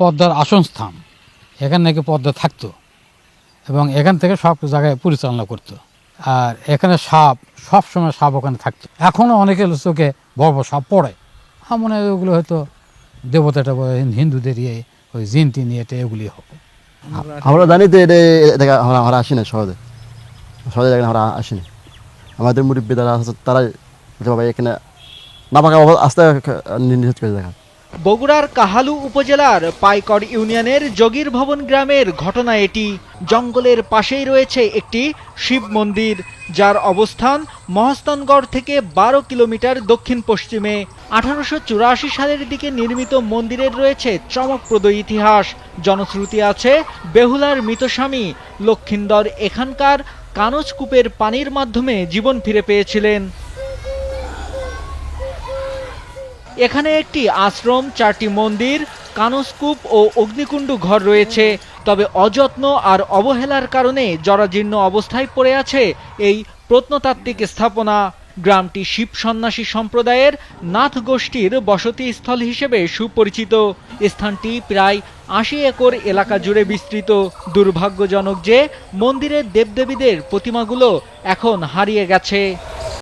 পদ্মার আসন স্থান। এখানে নাকি পদ্মা থাকতো এবং এখান থেকে সব জায়গায় পরিচালনা করতো। আর এখানে সাপ, সব সময় সাপ ওখানে থাকতো। এখনও অনেকের চোখে বড় বড় সাপ পড়ে। আমার মনে হয় ওগুলো হয়তো দেবতাটা হিন্দুদের ইয়ে ওই জিনটি নিয়ে এটা এগুলি হবে আমরা জানি তো এটা আমরা আসি না সহজে। সহজে দেখেন আমরা আসি না। আমাদের মুরব্বী যারা আছে, তারাই বাবা এখানে না পাকা আস্তে নিষেধ করে দেখা বগুড়ার কাহালু উপজেলার পাইকড় ইউনিয়নের যোগীর ভবন গ্রামের ঘটনা এটি। জঙ্গলের পাশেই রয়েছে একটি শিব মন্দির, যার অবস্থান মহস্তানগড় থেকে বারো কিলোমিটার দক্ষিণ পশ্চিমে। আঠারোশো চুরাশি সালের দিকে নির্মিত মন্দিরের রয়েছে চমকপ্রদ ইতিহাস। জনশ্রুতি আছে বেহুলার মৃতস্বামী লক্ষিন্দর এখানকার কানচকূপের পানির মাধ্যমে জীবন ফিরে পেয়েছিলেন। এখানে একটি আশ্রম, চারটি মন্দির, কানস্কূপ ও অগ্নিকুণ্ড ঘর রয়েছে। তবে অযত্ন আর অবহেলার কারণে জরাজীর্ণ অবস্থায় পড়ে আছে এই প্রত্নতাত্ত্বিক স্থাপনা। গ্রামটি শিব সন্ন্যাসী সম্প্রদায়ের নাথ গোষ্ঠীর বসতিস্থল হিসেবে সুপরিচিত। স্থানটি প্রায় আশি একর এলাকা জুড়ে বিস্তৃত। দুর্ভাগ্যজনক যে মন্দিরের দেবদেবীদের প্রতিমাগুলো এখন হারিয়ে গেছে।